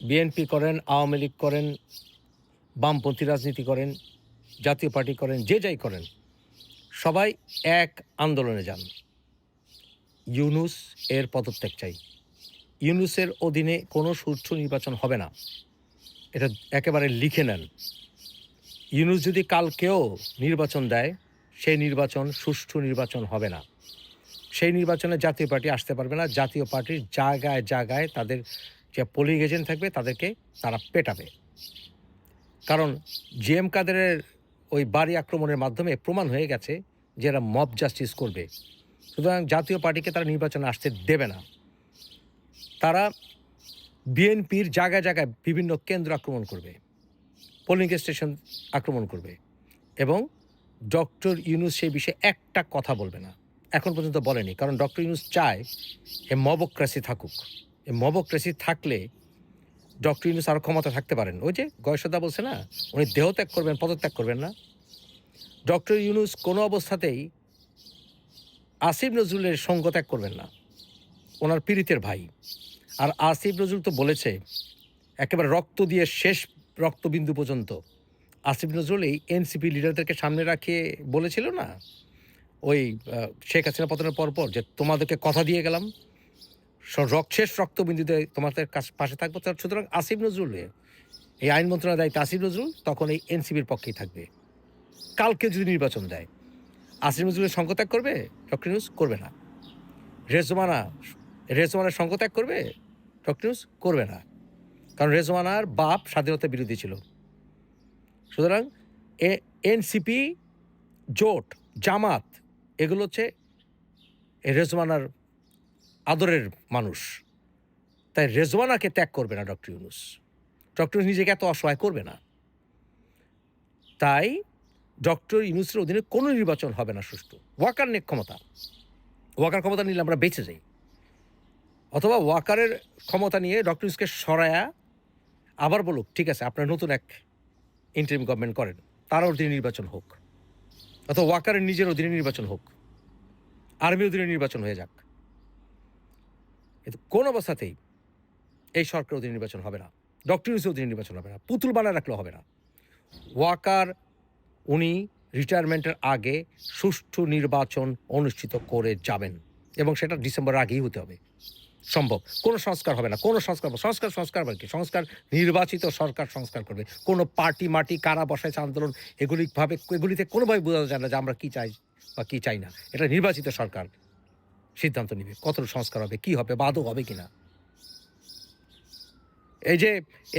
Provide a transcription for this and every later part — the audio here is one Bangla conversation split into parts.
বিএনপি করেন, আওয়ামী লীগ করেন, বামপন্থী রাজনীতি করেন, জাতীয় পার্টি করেন, যে যাই করেন, সবাই এক আন্দোলনে যান। ইউনুস এর পদত্যাগ চাই। ইউনুসের অধীনে কোনো সুষ্ঠু নির্বাচন হবে না। এটা একেবারে লিখে নেন। ইউনুস যদি কালকেও নির্বাচন দেয়, সেই নির্বাচন, সুষ্ঠু নির্বাচন হবে না। সেই নির্বাচনে জাতীয় পার্টি আসতে পারবে না। জাতীয় পার্টির জায়গায় জায়গায় তাদের যে পোলিং এজেন্ট থাকবে, তাদেরকে তারা পেটাবে। কারণ জি এম কাদেরের ওই বাড়ি আক্রমণের মাধ্যমে প্রমাণ হয়ে গেছে যে এরা মব জাস্টিস করবে। সুতরাং জাতীয় পার্টিকে তারা নির্বাচনে আসতে দেবে না। তারা বিএনপির জায়গায় জায়গায় বিভিন্ন কেন্দ্র আক্রমণ করবে পোলিং স্টেশন আক্রমণ করবে এবং ডক্টর ইউনুস সেই বিষয়ে একটা কথা বলবে না। এখন পর্যন্ত বলেনি, কারণ ডক্টর ইউনুস চায় এ মবক্রেসি থাকুক। মবক্রেসি থাকলে ডক্টর ইউনুস আরও ক্ষমতা থাকতে পারেন। ওই যে গয়েশদা বলছে না, উনি দেহত্যাগ করবেন, পদত্যাগ করবেন না। ডক্টর ইউনুস কোনো অবস্থাতেই আসিফ নজরুলের সঙ্গ ত্যাগ করবেন না। ওনার পীড়িতের ভাই। আর আসিফ নজরুল তো বলেছে, একেবারে রক্ত দিয়ে শেষ রক্তবিন্দু পর্যন্ত। আসিফ নজরুল এই এনসিপি লিডারদেরকে সামনে রাখিয়ে বলেছিল না, ওই শেখ হাসিনা পতনের পরপর যে তোমাদেরকে কথা দিয়ে গেলাম শেষ রক্তবিন্দুতে তোমাদের কাছ পাশে থাকব। সুতরাং আসিফ নজরুল এই আইন মন্ত্রণালয়ের দায়িত্ব আসিফ নজরুল, তখন এই এনসিপির পক্ষেই থাকবে। কালকে যদি নির্বাচন দেয়, আসিফ নজরুলের সংকত্যাগ করবে? ডক্টর নিউজ করবে না। রেজমানা রেজমানার সংকত্যাগ করবে? ডক্টর নিউজ করবে না। কারণ রেজমানার বাপ স্বাধীনতা বিরোধী ছিল। সুতরাং এ এনসিপি, জোট, জামাত, এগুলো হচ্ছে এ রেজওয়ানার আদরের মানুষ। তাই রেজওয়ানাকে ত্যাগ করবে না ডক্টর ইউনুস। ডক্টর ইউনুস নিজেকে এত অসহায় করবে না। তাই ডক্টর ইউনুসের অধীনে কোনো নির্বাচন হবে না সুষ্ঠু। ওয়াকার নেক ক্ষমতা। ওয়াকার ক্ষমতা নিলে আমরা বেঁচে যাই। অথবা ওয়াকারের ক্ষমতা নিয়ে ডক্টর ইউনুসকে সরায়া আবার বলুক, ঠিক আছে, আপনার নতুন এক ইন্টারিম গভর্নমেন্ট করেন। তার অধীনে নির্বাচন হোক। অথবা ওয়াকারের নিজের অধীনে নির্বাচন হোক। আর্মির অধীনে নির্বাচন হয়ে যাক। কোন অবস্থাতেই এই সরকারের অধীনে নির্বাচন হবে না, ডক্টর ইউনুসের অধীনে নির্বাচন হবে না, পুতুল বানায় রাখলে হবে না। ওয়াকার উনি রিটায়ারমেন্টের আগে সুষ্ঠু নির্বাচন অনুষ্ঠিত করে যাবেন এবং সেটা ডিসেম্বরের আগেই হতে হবে। সম্ভব। কোনো সংস্কার হবে না। কোনো সংস্কার সংস্কার সংস্কার আবার কি? সংস্কার নির্বাচিত সরকার সংস্কার করবে। কোনো পার্টি মাটি কারা বসাইছে আন্দোলন এগুলিভাবে এগুলিতে কোনোভাবে বোঝা যায় না যে আমরা কী চাই বা কী চাই না। এটা নির্বাচিত সরকার। সিদ্ধান্ত নেবে কত সংস্কার হবে, কি হবে বাদও হবে কি না এই যে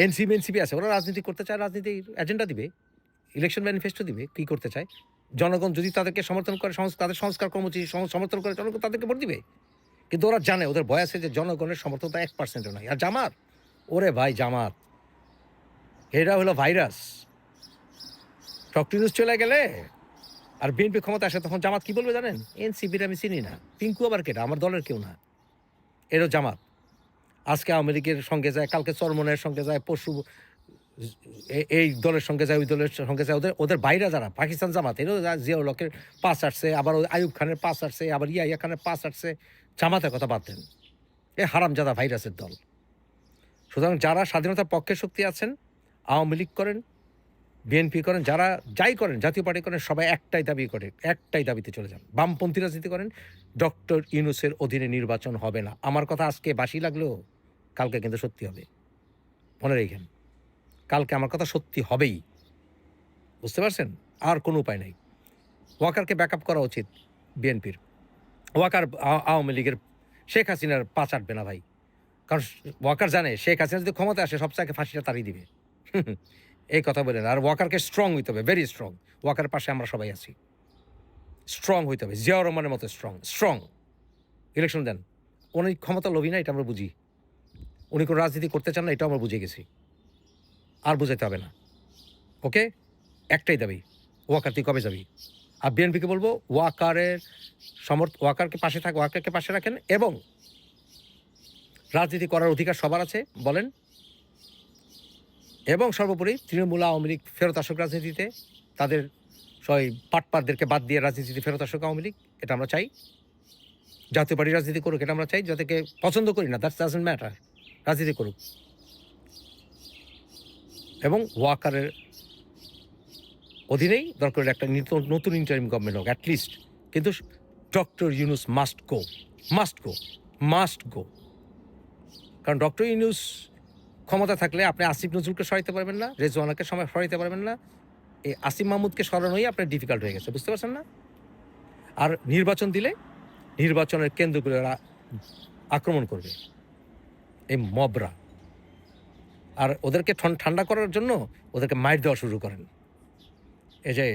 এনসিপি এনসিপি আছে, ওরা রাজনীতি করতে চায় রাজনীতির এজেন্ডা দিবে ইলেকশন ম্যানিফেস্টো দিবে, কি করতে চায়। জনগণ যদি তাদেরকে সমর্থন করে তাদের সংস্কার কর্মসূচি সমর্থন করে, জনগণ তাদেরকে ভোট দিবে। কিন্তু ওরা জানে, ওদের ভয় আছে যে জনগণের সমর্থন এক পার্সেন্টও নাই। আর জামাত, ওরে ভাই জামাত, এরা হলো ভাইরাস ডক্টর চলে গেলে? আর বিএনপি ক্ষমতা আসে তখন জামাত কি বলবে জানেন? এনসিপির আমি চিনি না। পিঙ্কু আবার কেটা আমার দলের কেউ না। এরও জামাত। আজকে আওয়ামী লীগের সঙ্গে যায়, কালকে চরমনের সঙ্গে যায় পশু এই দলের সঙ্গে যায়, ওই দলের সঙ্গে যায়। ওদের ওদের বাইরে যারা? পাকিস্তান জামাত। এরও জিয়াউল হকের পাস আসছে, আবার ওই আইয়ুব খানের পাস আসছে, আবার ইয়া ইয়া খানের পাস আসছে। জামাতের কথা বাদ দেন। এ হারামজাদা ভাইরাসের দল। সুতরাং যারা স্বাধীনতার পক্ষে শক্তি আছেন, আওয়ামী লীগ করেন বিএনপি করেন, যারা যাই করেন, জাতীয় পার্টি করেন, সবাই একটাই দাবি করে, একটাই দাবিতে চলে যান। বামপন্থী রাজনীতি করেন, ডক্টর ইউনুসের অধীনে নির্বাচন হবে না। আমার কথা আজকে বাসি লাগলেও কালকে কিন্তু সত্যি হবে। মনে রেখেন, কালকে আমার কথা সত্যি হবেই। বুঝতে পারছেন? আর কোনো উপায় নেই। ওয়াকারকে ব্যাকআপ করা উচিত বিএনপির। ওয়াকার আওয়ামী লীগের শেখ হাসিনার পা চাটবে না ভাই। কারণ ওয়াকার জানে, শেখ হাসিনা যদি ক্ষমতা আসে সবচেয়ে ফাঁসিটা তারই দিবে। এই কথা বলেন, আর ওয়াকারকে স্ট্রং হইতে হবে ভেরি স্ট্রং ওয়াকার পাশে আমরা সবাই আছি। স্ট্রং হইতে হবে, জিয়াউর রহমানের মতো স্ট্রং স্ট্রং ইলেকশন দেন। উনি ক্ষমতা লোভী না, এটা আমরা বুঝি। উনি কোনো রাজনীতি করতে চান না এটা আমরা বুঝে গেছি। আর বুঝাইতে হবে না। ওকে একটাই দাবি, ওয়াকার তুই কবে যাবি? আর বিএনপিকে বলব, ওয়াকারের সমর্থ, ওয়াকারকে পাশে থাক, ওয়াকারকে পাশে রাখেন, এবং রাজনীতি করার অধিকার সবার আছে, বলেন। এবং সর্বোপরি তৃণমূল আওয়ামী লীগ ফেরত আসুক রাজনীতিতে, তাদের সবাই পাটপারদেরকে বাদ দিয়ে রাজনীতিতে ফেরত আসুক আওয়ামী লীগ, এটা আমরা চাই। জাতীয় পার্টি রাজনীতি করুক, এটা আমরা চাই। যাদেরকে পছন্দ করি না দ্যাটস ডাজেন্ট ম্যাটার রাজনীতি করুক। এবং ওয়াকারের অধীনেই দরকার একটা নিত- নতুন ইন্টারিম গভর্নমেন্ট হোক অ্যাটলিস্ট কিন্তু doctor Yunus must go must go must go কারণ ডক্টর ইউনুস ক্ষমতা থাকলে আপনি আসিফ নজরুলকে সরাইতে পারবেন না, রেজওয়ানাকে সময় সরাইতে পারবেন না। এই আসিফ মাহমুদকে সরানোই আপনার ডিফিকাল্ট হয়ে গেছে, বুঝতে পারছেন না? আর নির্বাচন দিলে নির্বাচনের কেন্দ্রগুলো আক্রমণ করবে, এই মবরা। আর ওদেরকে ঠান্ডা করার জন্য ওদেরকে মাইট দেওয়া শুরু করেন। এই যে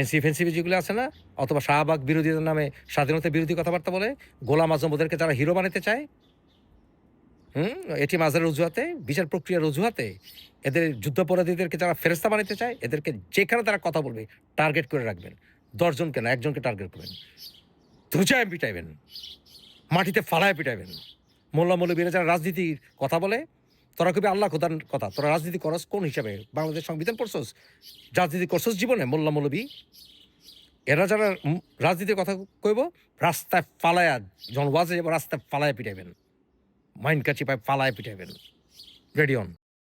এনসি ফেন্সিপি যেগুলো আছে না, অথবা শাহবাগ বিরোধীদের নামে স্বাধীনতা বিরোধী কথাবার্তা বলে, গোলাম আজম ওদেরকে যারা হিরো বানাতে চায় হুম এটি মাজারের অজুহাতে, বিচার প্রক্রিয়ার অজুহাতে এদের যুদ্ধাপরাধীদেরকে যারা ফেরস্তা বানাতে চায়, এদেরকে যেখানে তারা কথা বলবে টার্গেট করে রাখবেন। দশজনকে না একজনকে টার্গেট করবেন। ধুচায় পিটাইবেন। মাটিতে ফালায় পিটাইবেন। মোল্লা মৌলবীরা যারা রাজনীতির কথা বলে, তোরা কবি আল্লাহ খোদার কথা, তোরা রাজনীতি করস কোন হিসাবে? বাংলাদেশ সংবিধান পড়ছস? রাজনীতি করছস জীবনে মোল্লা মৌলবী? এরা যারা রাজনীতির কথা কইব, রাস্তায় ফালায়া যখন ওয়াজে যাব রাস্তায় ফালায় পিটাইবেন। মাইন্ড কাচি পাই ফালায় পিটাইবেন রেডি অন